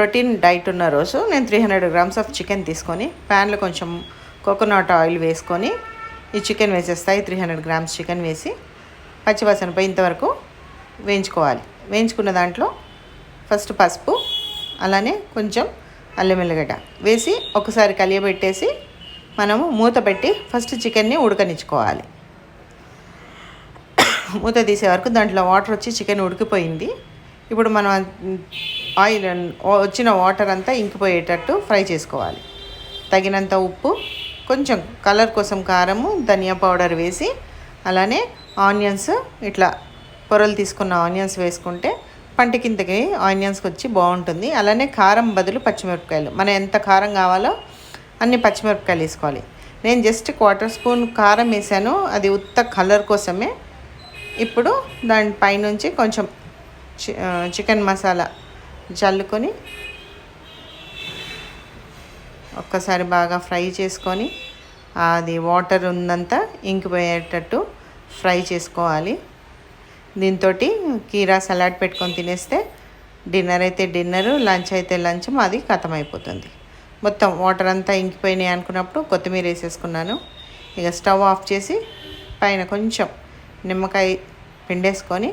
Protein diet ఉన్న రోజు నేను three hundred grams of chicken తీసుకొని ప్యాన్లో కొంచెం కోకోనట్ ఆయిల్ వేసుకొని ఈ చికెన్ వేసేస్తాయి త్రీ హండ్రెడ్ గ్రామ్స్ చికెన్ వేసి పచ్చివాసనపై పోయేంతవరకు వేయించుకోవాలి. వేయించుకున్న దాంట్లో ఫస్ట్ పసుపు అలానే కొంచెం అల్లం వెల్లిగడ్డ వేసి ఒకసారి కలియబెట్టేసి మనము మూత పెట్టి ఫస్ట్ చికెన్ని ఉడకనిచ్చుకోవాలి. మూత తీసే వరకు దాంట్లో వాటర్ వచ్చి చికెన్ ఉడికిపోయింది. ఇప్పుడు మనం ఆయిల్ వచ్చిన వాటర్ అంతా ఇంకిపోయేటట్టు ఫ్రై చేసుకోవాలి. తగినంత ఉప్పు కొంచెం కలర్ కోసం కారము ధనియా పౌడర్ వేసి అలానే ఆనియన్స్ ఇట్లా పొరలు తీసుకున్న ఆనియన్స్ వేసుకుంటే పంట కిందకి ఆనియన్స్కి వచ్చి బాగుంటుంది. అలానే కారం బదులు పచ్చిమిరపకాయలు. మనం ఎంత కారం కావాలో అన్ని పచ్చిమిరపకాయలు వేసుకోవాలి. నేను జస్ట్ క్వార్టర్ స్పూన్ కారం వేసాను. అది ఉత్త కలర్ కోసమే. ఇప్పుడు దాని పైనుంచి కొంచెం చి- చికెన్ మసాలా చల్లుకొని ఒక్కసారి బాగా ఫ్రై చేసుకొని అది వాటర్ ఉందంతా ఇంకిపోయేటట్టు ఫ్రై చేసుకోవాలి. దీంతో కీరా సలాడ్ పెట్టుకొని తినేస్తే డిన్నర్ అయితే డిన్నర్ లంచ్ అయితే లంచ్ మాది ఖతం అయిపోతుంది మొత్తం వాటర్ అంతా ఇంకిపోయినాయి అనుకున్నప్పుడు కొత్తిమీర వేసేసుకున్నాను. ఇక స్టవ్ ఆఫ్ చేసి పైన కొంచెం నిమ్మకాయ పిండేసుకొని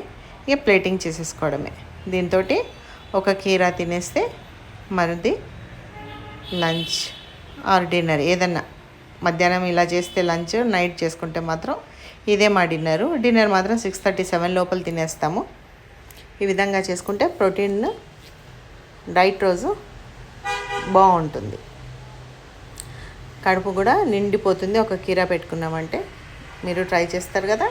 ఇక ప్లేటింగ్ చేసేసుకోవడమే. దీంతో ఒక కీరా తినేస్తే మరిది లంచ్ ఆర్ డిన్నర్. ఏదన్నా మధ్యాహ్నం ఇలా చేస్తే లంచ్ నైట్ చేసుకుంటే మాత్రం ఇదే మా డిన్నరు. డిన్నర్ మాత్రం సిక్స్ థర్టీ సెవెన్ లోపల తినేస్తాము. ఈ విధంగా చేసుకుంటే ప్రోటీన్ డైట్ రోజు బాగుంటుంది. కడుపు కూడా నిండిపోతుంది. ఒక కీరా పెట్టుకున్నామంటే మీరు ట్రై చేస్తారు కదా?